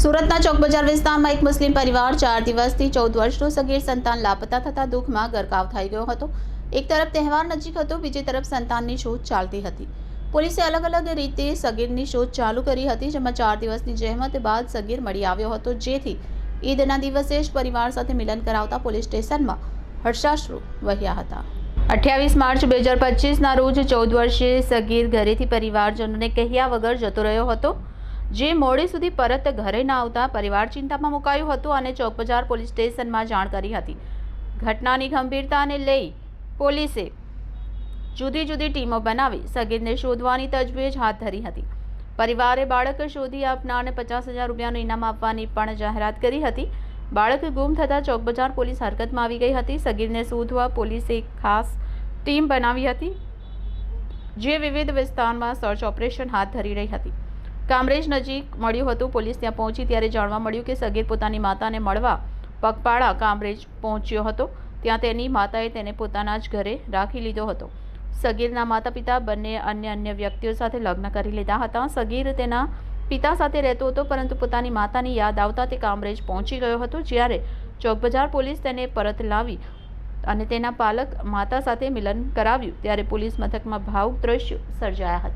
સુરતના ચોક બજાર વિસ્તારમાં એક મુસ્લિમ પરિવાર ચાર દિવસથી ચૌદ વર્ષનું સગીર સંતાન લાપતા થતા દુઃખમાં ગરકાવ થઈ ગયો હતો. એક તરફ તહેવાર નજીક હતો, બીજી તરફ સંતાનની શોધ ચાલતી હતી. પોલીસે અલગ અલગ રીતે સગીરની શોધ ચાલુ કરી હતી, જેમાં ચાર દિવસની જહેમત બાદ સગીર મળી આવ્યો હતો. જેથી ઈદના દિવસે જ પરિવાર સાથે મિલન કરાવતા પોલીસ સ્ટેશનમાં હર્ષાશ્રુ વહ્યા હતા. અઠ્યાવીસ માર્ચ બે હજાર પચીસના રોજ ચૌદ વર્ષીય સગીર ઘરેથી પરિવારજનોને કહ્યા વગર જતો રહ્યો હતો. જે મોડે સુધી પરત ઘરે ન આવતા પરિવાર ચિંતામાં મુકાયું હતું અને ચોકબજાર પોલીસ સ્ટેશનમાં જાણ કરી હતી. ઘટનાની ગંભીરતાને લઈ પોલીસે જુદી જુદી ટીમો બનાવી સગીરને શોધવાની તજવીજ હાથ ધરી હતી. પરિવારે બાળક શોધી આપનારને પચાસ હજાર રૂપિયાનું ઇનામ આપવાની પણ જાહેરાત કરી હતી. બાળક ગુમ થતાં ચોકબજાર પોલીસ હરકતમાં આવી ગઈ હતી. સગીરને શોધવા પોલીસે ખાસ ટીમ બનાવી હતી, જે વિવિધ વિસ્તારમાં સર્ચ ઓપરેશન હાથ ધરી રહી હતી. કામરેજ નજીક મળ્યું હતું. પોલીસ ત્યાં પહોંચી ત્યારે જાણવા મળ્યું કે સગીર પોતાની માતાને મળવા પગપાળા કામરેજ પહોંચ્યો હતો. ત્યાં તેની માતાએ તેને પોતાના જ ઘરે રાખી લીધો હતો. સગીરના માતા પિતા બંને અન્ય અન્ય વ્યક્તિઓ સાથે લગ્ન કરી લીધા હતા. સગીર તેના પિતા સાથે રહેતો હતો, પરંતુ પોતાની માતાની યાદ આવતા તે કામરેજ પહોંચી ગયો હતો, જ્યારે ચોકબજાર પોલીસ તેને પરત લાવી અને તેના પાલક માતા સાથે મિલન કરાવ્યું. ત્યારે પોલીસ મથકમાં ભાવુક દ્રશ્યો સર્જાયા હતા.